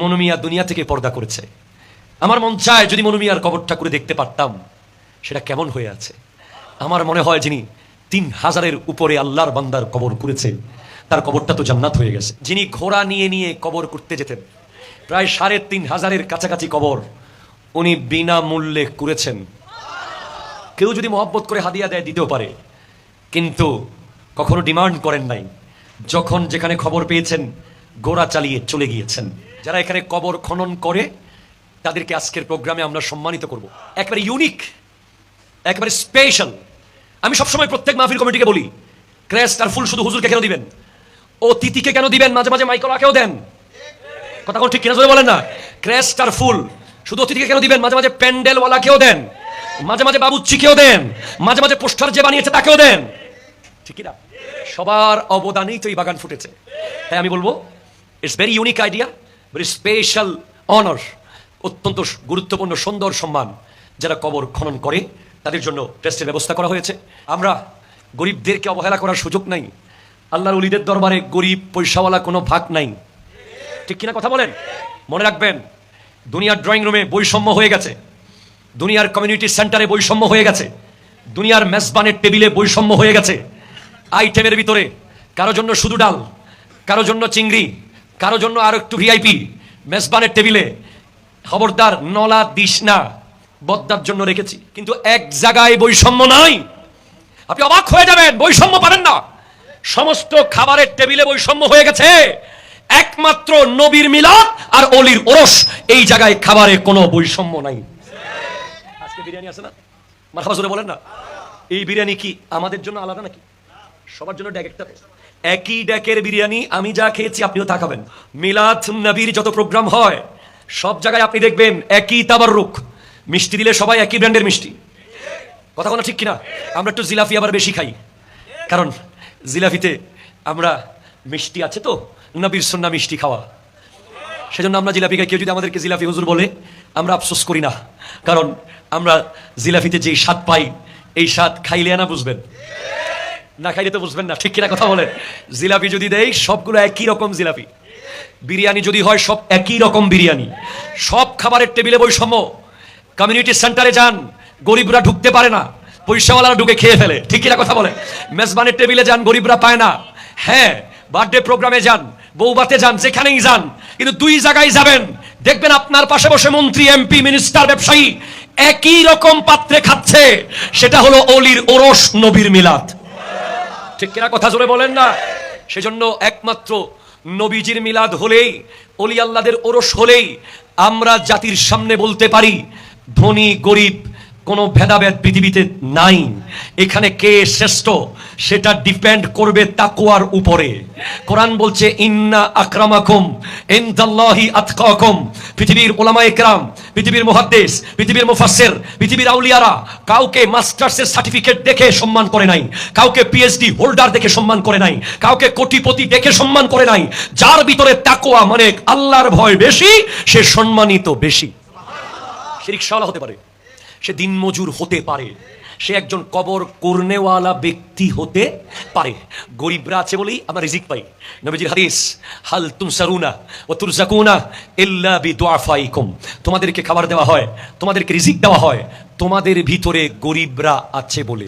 মনুমিয়া দুনিয়া থেকে পর্দা করেছে। আমার মন চায় যদি মনুমিয়ার কবরটা করে দেখতে পারতাম, সেটা কেমন হয়ে আছে। আমার মনে হয় যিনি তিন হাজারের উপরে আল্লাহর বান্দার কবর করেছে, তার কবরটা তো জান্নাত হয়ে গেছে। যিনি ঘোড়া নিয়ে নিয়ে কবর করতে যেতেন, প্রায় সাড়ে তিন হাজারের কাছাকাছি কবর উনি বিনামূল্যে করেছেন। কেউ যদি মহব্বত করে হাদিয়া দেয় দিতেও পারে, কিন্তু কখনো ডিমান্ড করেন নাই। যখন যেখানে খবর পেয়েছেন গোড়া চালিয়ে চলে গিয়েছেন। যারা এখানে কবর খনন করে, তাদেরকে আজকের প্রোগ্রামে আমরা সম্মানিত করব। একেবারে ইউনিক একেবারে স্পেশাল আমি সবসময় প্রত্যেক মাহফিল কমিটিকে বলি, ক্রেস্ট আর ফুল শুধু হুজুরকে কেন দিবেন? ও তিতিকে কেন দিবেন? মাঝে মাঝে মাইকলাকেও দেন? কথা কোন ঠিক কিনা জোরে বলেন না। ক্রেস্ট আর ফুল শুধু অতিথিকে কেন দিবেন? মাঝে মাঝে প্যান্ডেলওয়ালাকেও দেন। মাঝে মাঝে বাবুচ্চিকেও দেন। মাঝে মাঝে পোস্টার যে বানিয়েছে তাকেও দেন। ঠিক না? সবার অবদানেই তো এই বাগান ফুটেছে। তাই আমি বলব it's very unique idea very special honour অত্যন্ত গুরুত্বপূর্ণ, সুন্দর সম্মান যারা কবর খনন করে, তাদের জন্য টেস্টের ব্যবস্থা করা হয়েছে। আমরা গরিবদেরকে অবহেলা করার সুযোগ নাই। আল্লাহর উলিদের দরবারে গরিব, পয়সাওয়ালা কোনো ভাগ নাই। ঠিক কিনা কথা বলেন? মনে রাখবেন, দুনিয়ার ড্রয়িং রুমে বৈষম্য হয়ে গেছে। দুনিয়ার কমিউনিটি সেন্টারে বৈষম্য হয়ে গেছে। দুনিয়ার মেজবানের টেবিলে বৈষম্য হয়ে গেছে। আইটেমের ভিতরে কারও জন্য শুধু ডাল কারও জন্য চিংড়ি কারও জন্য আর একটু ভিআইপি মেজবানের টেবিলে। খবরদার নলা দিস না বদ্দার জন্য রেখেছি। কিন্তু এক জায়গায় বৈষম্য নাই। আপনি অবাক হয়ে যাবেন, বৈষম্য পারেন না। সমস্ত খাবারের টেবিলে বৈষম্য হয়ে গেছে। একমাত্র নবীর মিলাদ আর অলির ওরস, এই জায়গায় খাবারে কোনো বৈষম্য নাই। আজকে বিরিয়ানি আছে না? মাথা বলেন না। এই বিরিয়ানি কি আমাদের জন্য আলাদা নাকি? সবার জন্য ড্যাক একটা একই ড্যাকের বিরিয়ানি আমি যা খেয়েছি আপনিও তা খাবেন। মিলাদ নবীর যত প্রোগ্রাম হয়, সব জায়গায় আপনি দেখবেন একই তাবাররুক মিষ্টি দিলে সবাই একই ব্র্যান্ডের মিষ্টি। কথা কোনো ঠিক কিনা? আমরা একটু জিলাফি আবার বেশি খাই। কারণ জিলাফিতে আমরা মিষ্টি আছে তো, নবীর সন্না মিষ্টি খাওয়া। সেজন্য আমরা জিলাপি খাই। কেউ যদি আমাদেরকে জিলাপি হুজুর বলে, আমরা আফসোস করি না। কারণ আমরা জিলাফিতে যেই স্বাদ পাই, এই স্বাদ খাইলে না বুঝবেন। না খাইলে তো বুঝবেন না, ঠিক কিনা কথা বলেন। জিলাপি যদি দেই, সবগুলো একই রকম জিলাপি। বিরিয়ানি যদি হয়, সব একই রকম বিরিয়ানি। সব খাবারের টেবিলে বৈষম্য। কমিউনিটি সেন্টারে যান, গরিবরা ঢুকতে পারে না পয়সাওয়ালারা ঢুকে খেয়ে ফেলে, ঠিক কিনা কথা বলে মেজবানের টেবিলে যান, গরিবরা পায় না। হ্যাঁ বার্থডে প্রোগ্রামে যান বৌবাতে যান, যেখানেই যান, কিন্তু দুই জায়গায় যাবেন। দেখবেন আপনার পাশে বসে মন্ত্রী, এমপি, মিনিস্টার, ব্যবসায়ী একই রকম পাত্রে খাচ্ছে। সেটা হলো অলির ওরস নবীর মিলাদ। ঠিক কিনা কথা জোরে বলেন না? সেজন্য একমাত্র নবীজির মিলাদ হলেই অলি আল্লাদের ওরস হলেই আমরা জাতির সামনে বলতে পারি, ধনী, গরিব কোনো ভেদাভেদ পৃথিবীতে নাই। এখানে কে শ্রেষ্ঠ সেটা ডিপেন্ড করবে তাকুয়ার উপরে। কোরআন বলছে, ইন্না আকরামাকুম ইনদাল্লাহি আতকাকুম। পৃথিবীর ওলামা একরাম পৃথিবীর মুহাদ্দিস, পৃথিবীর মুফাসসির, পৃথিবীর আউলিয়ারা কাউকে মাস্টার্সের সার্টিফিকেট দেখে সম্মান করে নাই, কাউকে পিএইচডি হোল্ডার দেখে সম্মান করে নাই, কাউকে কোটিপতি দেখে সম্মান করে নাই। যার ভিতরে তাকওয়া মানে আল্লাহর ভয় বেশি, সে সম্মানিত বেশি। রিক্সাওয়ালা হতে পারে। সে দিনমজুর হতে পারে। সে একজন কবর কর্নেওয়ালা ব্যক্তি হতে পারে। গরিবরা আছে বলেই আমরা রিজিক পাই। নবীজির হাদিস, হাল তুম সারুনা ও তুর জাকুনা এল্লা বি দোয়াফাইকুম তোমাদেরকে খাবার দেওয়া হয়, তোমাদেরকে রিজিক দেওয়া হয়, তোমাদের ভিতরে গরিবরা আছে বলে।